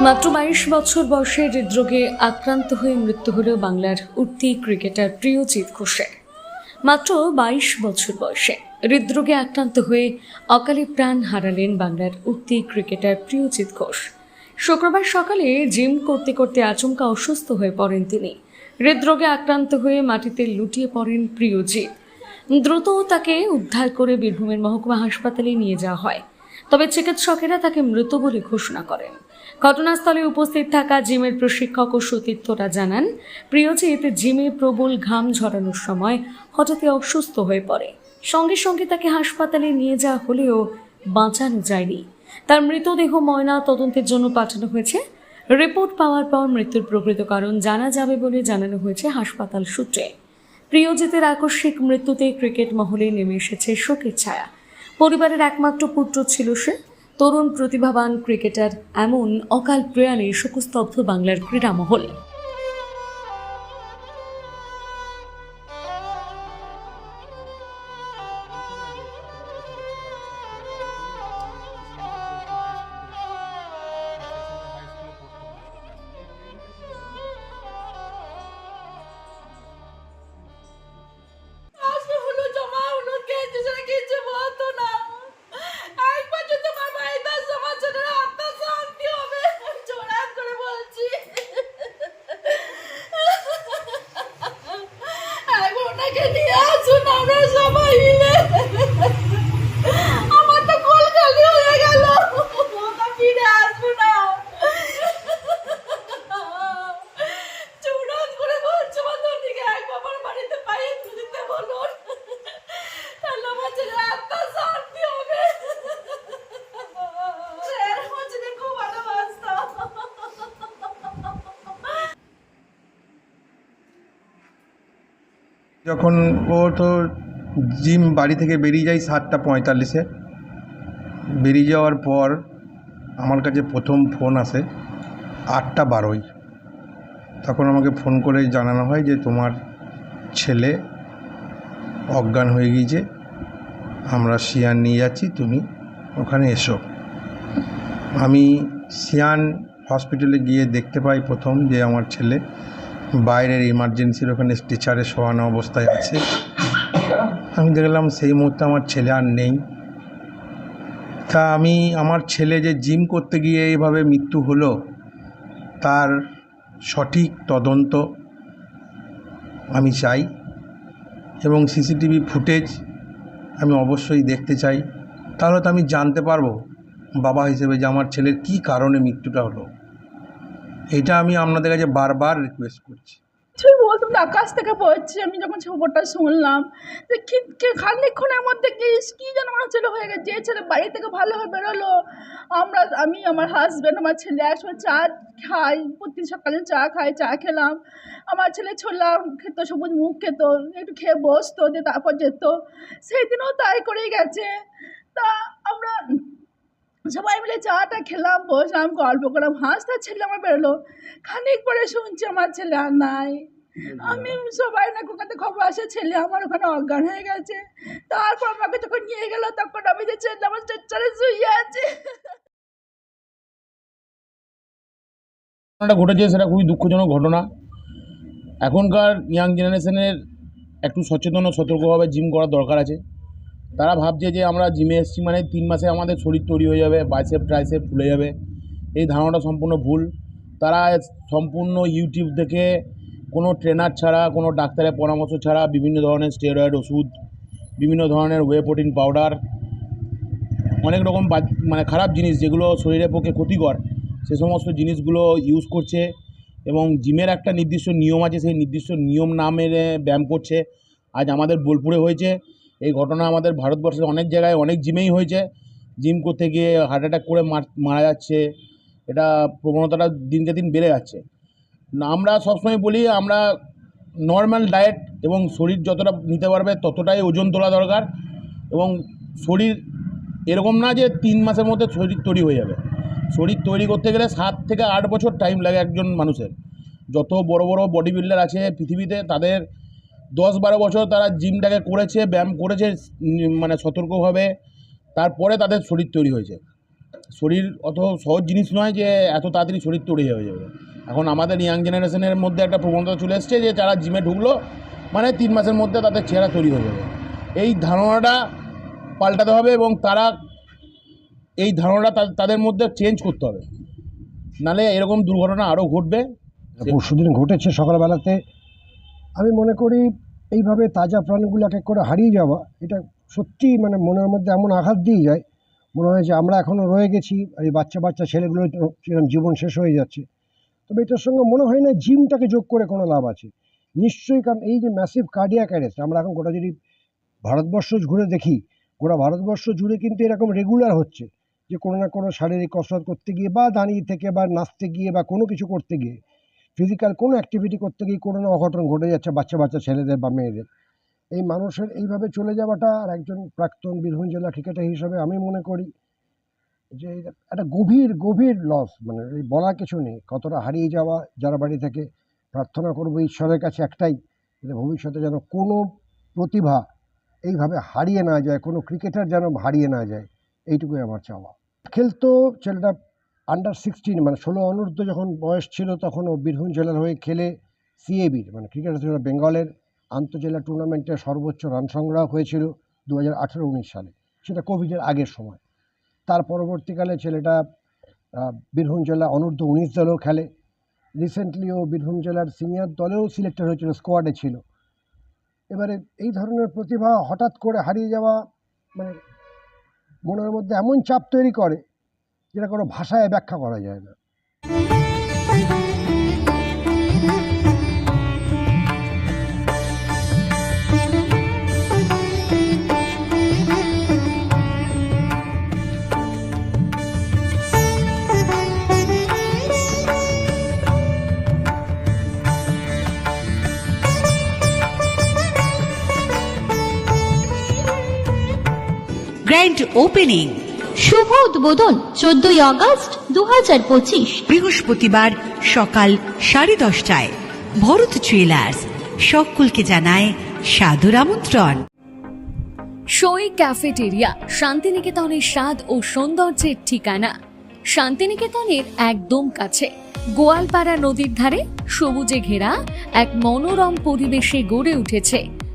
মাত্র বাইশ বছর বয়সে হৃদরোগে আক্রান্ত হয়ে মৃত্যু হল বাংলার উঠতি ক্রিকেটার প্রিয়জিৎ ঘোষের মাত্র বাইশ বছর বয়সে হৃদরোগে আক্রান্ত হয়ে অকালে প্রাণ হারালেন বাংলার উঠতি ক্রিকেটার প্রিয়জিৎ ঘোষ। শুক্রবার সকালে জিম করতে করতে আচমকা অসুস্থ হয়ে পড়েন তিনি। হৃদরোগে আক্রান্ত হয়ে মাটিতে লুটিয়ে পড়েন প্রিয়জিৎ। দ্রুত তাকে উদ্ধার করে বীরভূমের মহকুমা হাসপাতালে নিয়ে যাওয়া হয়। তবে চিকিৎসকেরা তাকে মৃত বলে ঘোষণা করেন। ঘটনাস্থলে উপস্থিত থাকা জিমের প্রশিক্ষক ও সতীর্থরা জানান, প্রিয়জিৎ জিমে প্রবল ঘাম ঝরানোর সময় হঠাৎই অসুস্থ হয়ে পড়ে। সঙ্গে সঙ্গে তাকে হাসপাতালে নিয়ে যাওয়া হলেও বাঁচানো যায়নি। তার মৃতদেহ ময়না তদন্তের জন্য পাঠানো হয়েছে। রিপোর্ট পাওয়ার পর মৃত্যুর প্রকৃত কারণ জানা যাবে বলে জানানো হয়েছে হাসপাতাল সূত্রে। প্রিয়জিতের আকস্মিক মৃত্যুতে ক্রিকেট মহলে নেমে এসেছে শোকের ছায়া। পরিবারের একমাত্র পুত্র ছিল সে। তরুণ প্রতিভাবান ক্রিকেটার এমন অকাল প্রয়াণে শোকস্তব্ধ বাংলার ক্রীড়া ওনাকে নিয়ে আসুন আমরা সবাই মিলে আমার তো কোল খালি হয়ে গেল ওটা ফিরে আসব না চৌরাত করে বলছো আমার দিকে একবার আমার বাড়িতে পাইয়ে দিতে বলুন তাহলে আমার ছেলের আত্মা শান্তি হবে স্যার আমার ছেলে খুব ভালোবাসতাম যখন ও তো জিম বাড়ি থেকে বেরিয়ে যায় সাতটা পঁয়তাল্লিশে। বেরিয়ে যাওয়ার পর আমার কাছে প্রথম ফোন আসে আটটা বারোই। তখন আমাকে ফোন করে জানানো হয় যে তোমার ছেলে অজ্ঞান হয়ে গিয়েছে। আমরা সিয়ান নিয়ে যাচ্ছি, তুমি ওখানে এসো। আমি সিয়ান হসপিটালে গিয়ে দেখতে পাই প্রথম যে আমার ছেলে বাইরের ইমার্জেন্সির ওখানে স্ট্রেচারে শোয়ানো অবস্থায় আছে। আমি দেখলাম সেই মুহূর্তে আমার ছেলে আর নেই। তা আমি, আমার ছেলে যে জিম করতে গিয়ে এইভাবে মৃত্যু হলো, তার সঠিক তদন্ত আমি চাই এবং সিসিটিভি ফুটেজ আমি অবশ্যই দেখতে চাই। তাহলে তো আমি জানতে পারব বাবা হিসেবে যে আমার ছেলের কী কারণে মৃত্যুটা হলো। এটা আমি আপনাদের কাছে বারবার রিকোয়েস্ট করছি। তুই বলতাম না আকাশ থেকে পড়ছে, আমি যখন খবরটা শুনলাম, যে কি খানিকক্ষণের মধ্যে কি কি যেন আমার ছেলে হয়ে গেছে, যে ছেলে বাড়ি থেকে ভালোভাবে বেরোলো, আমরা, আমি, আমার হাজব্যান্ড আমার ছেলে একসময় চা খাই, প্রতিদিন সকালে চা খাই, চা খেলাম, আমার ছেলে ছোলা খেত, সবুজ মুখ খেত, একটু খেয়ে বসতো, দিয়ে তারপর যেত, সেই দিনও তাই করেই গেছে। তা আমরা সবাই মিলে চাটা খেলাম বসলাম গল্প করলাম হাসতে ছেলে আমার বেরোলো। খানিক পরে শুনছি আমার ছেলে আর নাই। আমি সবাই না ওখানে খবর আসে ছেলে আমার ওখানে অজ্ঞান হয়ে গেছে। তারপর আমাকে যখন নিয়ে গেল তখন আমি যে ছেলে আমার স্ট্রেচারে শুয়ে আছে। ঘটনাটা ঘটেছে সেটা খুবই দুঃখজনক ঘটনা। এখনকার ইয়াং জেনারেশনের একটু সচেতন ও সতর্কভাবে জিম করার দরকার আছে। তারা ভাবছে যে আমরা জিমে এসেছি মানে তিন মাসে আমাদের শরীর তৈরি হয়ে যাবে বাইসেপ ট্রাইসেপ ফুলে যাবে। এই ধারণাটা সম্পূর্ণ ভুল। তারা সম্পূর্ণ ইউটিউব থেকে কোনো ট্রেনার ছাড়া, কোনো ডাক্তারের পরামর্শ ছাড়া বিভিন্ন ধরনের স্টেরয়েড ওষুধ, বিভিন্ন ধরনের ওয়ে প্রোটিন পাউডার অনেক রকম মানে খারাপ জিনিস যেগুলো শরীরের পক্ষে ক্ষতিকর, সে সমস্ত জিনিসগুলো ইউজ করছে এবং জিমের একটা নির্দিষ্ট নিয়ম আছে, সেই নির্দিষ্ট নিয়ম না মেনে ব্যায়াম করছে। আজ আমাদের বোলপুরে হয়েছে। এই ঘটনা আমাদের ভারতবর্ষের অনেক জায়গায় অনেক জিমেই হয়েছে। জিম করতে গিয়ে হার্ট অ্যাটাক করে মার- যাচ্ছে। এটা প্রবণতাটা দিনকে দিন বেড়ে যাচ্ছে। আমরা সবসময় বলি, আমরা নর্মাল ডায়েট এবং শরীর যতটা নিতে পারবে ততটাই ওজন তোলা দরকার এবং শরীর এরকম না যে তিন মাসের মধ্যে শরীর তৈরি হয়ে যাবে। শরীর তৈরি করতে গেলে সাত থেকে আট বছর টাইম লাগে একজন মানুষের। যত বড় বড় বডি বিল্ডার আছে পৃথিবীতে তাদের দশ বারো বছর তারা জিমটাকে করেছে, ব্যায়াম করেছে মানে সতর্কভাবে। তারপরে তাদের শরীর তৈরি হয়েছে। শরীর অত সহজ জিনিস নয় যে এত তাড়াতাড়ি শরীর তৈরি হয়ে যাবে। এখন আমাদের ইয়াং জেনারেশনের মধ্যে একটা প্রবণতা চলে এসছে যে তারা জিমে ঢুকলো মানে তিন মাসের মধ্যে তাদের চেহারা তৈরি হয়ে যাবে। এই ধারণাটা পাল্টাতে হবে এবং তারা এই ধারণাটা তাদের মধ্যে চেঞ্জ করতে হবে। নালে এরকম দুর্ঘটনা আরও ঘটবে। পরশুদিন ঘটেছে সকালবেলাতে। আমি মনে করি এইভাবে তাজা প্রাণীগুলো এক এক করে হারিয়ে যাওয়া, এটা সত্যিই মানে মনের মধ্যে এমন আঘাত দিয়ে যায়। মনে হয় যে আমরা এখনও রয়ে গেছি এই বাচ্চা বাচ্চা ছেলেগুলো সেরকম জীবন শেষ হয়ে যাচ্ছে। তবে এটার সঙ্গে মনে হয় না জিমটাকে যোগ করে কোনো লাভ আছে। নিশ্চয়ই কারণ এই যে ম্যাসিভ কার্ডিয়াক অ্যারেস্ট আমরা এখন গোটা যদি ভারতবর্ষ ঘুরে দেখি, গোটা ভারতবর্ষ জুড়ে কিন্তু এরকম রেগুলার হচ্ছে। যে কোনো না কোনো শারীরিক কসরত করতে গিয়ে বা দাঁড়িয়ে থেকে বা নাচতে গিয়ে বা কোনো কিছু করতে গিয়ে ফিজিক্যাল কোনো অ্যাক্টিভিটি করতে গিয়ে কোনো না অঘটন ঘটে যাচ্ছে, বাচ্চা বাচ্চা, ছেলেদের বা মেয়েদের। এই মানুষের এইভাবে চলে যাওয়াটা আর একজন প্রাক্তন বীরভূম জেলা ক্রিকেটার হিসাবে আমি মনে করি যে একটা গভীর গভীর লস মানে বলার কিছু নেই। কতটা হারিয়ে যাওয়া, যারা বাড়ি থেকে প্রার্থনা করব ঈশ্বরের কাছে একটাই যে ভবিষ্যতে যেন কোনো প্রতিভা এইভাবে হারিয়ে না যায়, কোনো ক্রিকেটার যেন হারিয়ে না যায়, এইটুকুই আমার চাওয়া। খেলতো ছেলেটা আন্ডার সিক্সটিন মানে ষোলো অনূর্ধ্ব যখন বয়স ছিল তখন ও বীরভূম জেলার হয়ে খেলে সিএবির মানে ক্রিকেট অ্যাসোসিয়েশন বেঙ্গলের আন্তঃজেলা টুর্নামেন্টে সর্বোচ্চ রান সংগ্রহ হয়েছিল দু হাজার আঠেরো উনিশ সালে। সেটা কোভিডের আগের সময়। তার পরবর্তীকালে ছেলেটা বীরভূম জেলা অনূর্ধ্ব উনিশ দলেও খেলে। রিসেন্টলি ও বীরভূম জেলার সিনিয়র দলেও সিলেক্টেড হয়েছিল স্কোয়াডে ছিল। এবারে এই ধরনের প্রতিভা হঠাৎ করে হারিয়ে যাওয়া মানে মনের মধ্যে এমন চাপ তৈরি করে যেটা কোনো ভাষায় ব্যাখ্যা করা যায় না। গ্র্যান্ড ওপেনিং শুভ উদ্বোধন চোদ্দই আগস্ট দু হাজার পঁচিশ। বৃহস্পতিবার সকাল সাড়ে দশটায় ভরত জুয়েলার্স সকলকে জানায় সাদর আমন্ত্রণ। সই ক্যাফেটেরিয়া শান্তিনিকেতনের স্বাদ ও সৌন্দর্যের ঠিকানা। শান্তিনিকেতনের একদম কাছে গোয়ালপাড়া নদীর ধারে সবুজে ঘেরা এক মনোরম পরিবেশে গড়ে উঠেছে।